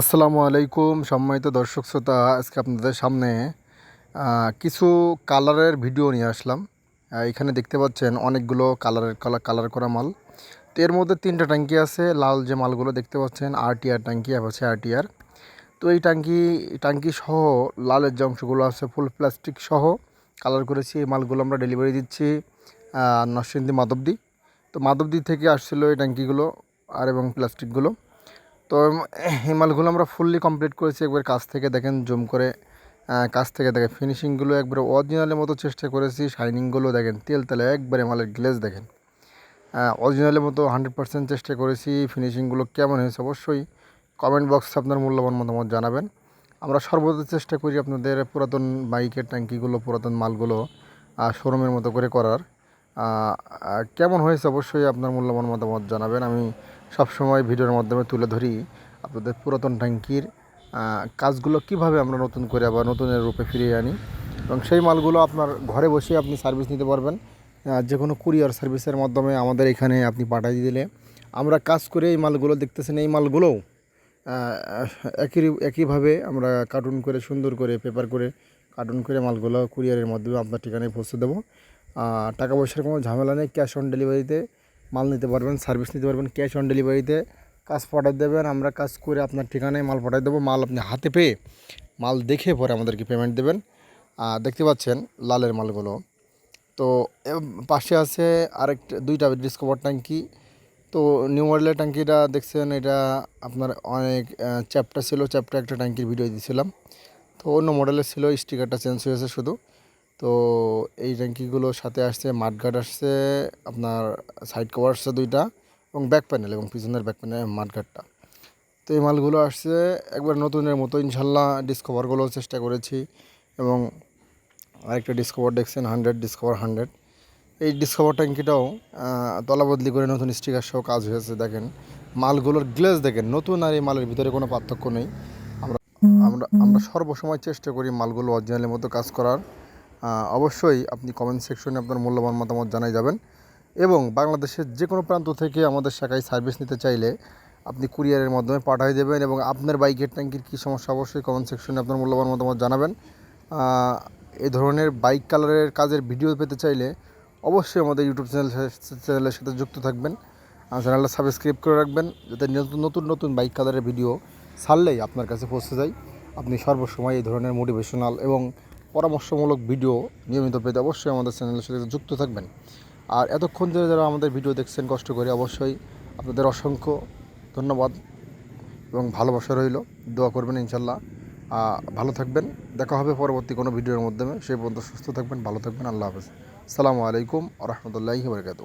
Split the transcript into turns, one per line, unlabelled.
আসসালামু আলাইকুম, সম্মানিত দর্শক শ্রোতা, আজকে আপনাদের সামনে কিছু কালারের ভিডিও নিয়ে আসলাম। এখানে দেখতে পাচ্ছেন অনেকগুলো কালারের কালার করা মাল। তো এর মধ্যে তিনটা ট্যাঙ্কি আছে, লাল যে মালগুলো দেখতে পাচ্ছেন আরটিআর ট্যাঙ্কি আর হচ্ছে আরটিআর তো এই ট্যাঙ্কি ট্যাঙ্কি সহ লালের যে অংশগুলো আছে, ফুল প্লাস্টিক সহ কালার করেছি, এই মালগুলো আমরা ডেলিভারি দিচ্ছি নরসিংদী মাধবদী। তো মাধবদী থেকে আসছিল এই ট্যাঙ্কিগুলো, আর এবং প্লাস্টিকগুলো। তো এই মালগুলো আমরা ফুললি কমপ্লিট করেছি, একবার কাছ থেকে দেখেন, জুম করে কাছ থেকে দেখেন ফিনিশিংগুলো একবারে অরিজিনালের মতো চেষ্টা করেছি শাইনিংগুলো দেখেন তেল তেলে একবারে মালের গ্লেজ দেখেন। অরিজিনালের মতো হান্ড্রেড পার্সেন্ট চেষ্টা করেছি ফিনিশিংগুলো কেমন হয়েছে অবশ্যই কমেন্ট বক্সে আপনার মূল্যবান মতামত জানাবেন। আমরা সর্বদা চেষ্টা করি আপনাদের পুরাতন বাইকের ট্যাঙ্কিগুলো, পুরাতন মালগুলো শোরুমের মতো করে করার। কেমন হয়েছে অবশ্যই আপনার মূল্যবান মতামত জানাবেন। আমি সবসময় ভিডিওর মাধ্যমে তুলে ধরি আপনাদের পুরাতন ট্যাঙ্কির কাজগুলো কীভাবে আমরা নতুন করে আবার নতুনের রূপে ফিরিয়ে আনি এবং সেই মালগুলো আপনার ঘরে বসে আপনি সার্ভিস নিতে পারবেন। যে কোনো কুরিয়ার সার্ভিসের মাধ্যমে আমাদের এখানে আপনি পাঠিয়ে দিলে আমরা কাজ করে এই মালগুলো দেখতেছেন। এই মালগুলোও একই একইভাবে আমরা কার্টুন করে সুন্দর করে পেপার করে কার্টুন করে মালগুলো কুরিয়ারের মাধ্যমে আপনার ঠিকানায় পৌঁছে দেবো। টাকা পয়সার কোনো ঝামেলা নেই ক্যাশ অন ডেলিভারিতে মাল নিতে পারবেন সার্ভিস নিতে পারবেন ক্যাশ অন ডেলিভারিতে কাজ পাঠিয়ে দেবেন, আমরা কাজ করে আপনার ঠিকানায় মাল পাঠিয়ে দেবো, মাল আপনি হাতে পেয়ে মাল দেখে পরে আমাদেরকে পেমেন্ট দেবেন। দেখতে পাচ্ছেন লালের মালগুলো। তো পাশে আছে আরেকটা, দুইটা ডিসকভার ট্যাঙ্কি। তো নিউ মডেলের ট্যাঙ্কিটা দেখছেন, এটা আপনার অনেক চ্যাপ্টার ছিল চ্যাপ্টার একটা ট্যাঙ্কির ভিডিও দিয়েছিলাম তো, অন্য মডেলের ছিল স্টিকারটা চেঞ্জ হয়েছে শুধু। তো এই ট্যাঙ্কিগুলোর সাথে আসছে মাঠগার্ড আসছে, আপনার সাইড কভার আসছে দুইটা এবং ব্যাক প্যানেল এবং পিছনের ব্যাক প্যানেল মাঠগার্ডটা তো এই মালগুলো আসছে, একবার নতুনের মতো ইনশাল্লাহ ডিসকভারগুলো চেষ্টা করেছি এবং আরেকটা ডিসকভার দেখছেন হান্ড্রেড ডিসকভার হান্ড্রেড এই ডিসকভার ট্যাঙ্কিটাও তলাবদলি করে নতুন স্টিকার সহ কাজ হয়েছে, দেখেন। মালগুলোর গ্লেজ দেখেন, নতুন আর এই মালের ভিতরে কোনো পার্থক্য নেই। আমরা আমরা আমরা সর্বসময় চেষ্টা করি মালগুলো অরিজিনালের মতো কাজ করার। অবশ্যই আপনি কমেন্ট সেকশনে আপনার মূল্যবান মতামত জানাই যাবেন। এবং বাংলাদেশের যে কোনো প্রান্ত থেকে আমাদের শাখায় সার্ভিস নিতে চাইলে আপনি কুরিয়ারের মাধ্যমে পাঠিয়ে দেবেন এবং আপনার বাইকের ট্যাঙ্কির কী সমস্যা অবশ্যই কমেন্ট সেকশনে আপনার মূল্যবান মতামত জানাবেন। এ ধরনের বাইক কালারের কাজের ভিডিও পেতে চাইলে অবশ্যই আমাদের ইউটিউব চ্যানেল চ্যানেলের সাথে যুক্ত থাকবেন। চ্যানেলটা সাবস্ক্রাইব করে রাখবেন যাতে নতুন নতুন নতুন বাইক কালারের ভিডিও ছাড়লেই আপনার কাছে পৌঁছে যায়। আপনি সর্বসময় এই ধরনের মোটিভেশনাল এবং পরামর্শমূলক ভিডিও নিয়মিত পেতে অবশ্যই আমাদের চ্যানেলের সাথে যুক্ত থাকবেন। আর এতক্ষণ ধরে যারা আমাদের ভিডিও দেখছেন, কষ্ট করে অবশ্যই আপনাদের অসংখ্য ধন্যবাদ এবং ভালোবাসা রইল। দোয়া করবেন ইনশাল্লাহ ভালো থাকবেন। দেখা হবে পরবর্তী কোনো ভিডিওর মাধ্যমে। সেই পর্যন্ত সুস্থ থাকবেন, ভালো থাকবেন। আল্লাহ হাফেজ। সালামু আলাইকুম রহমতুল্লাহি বরকাতু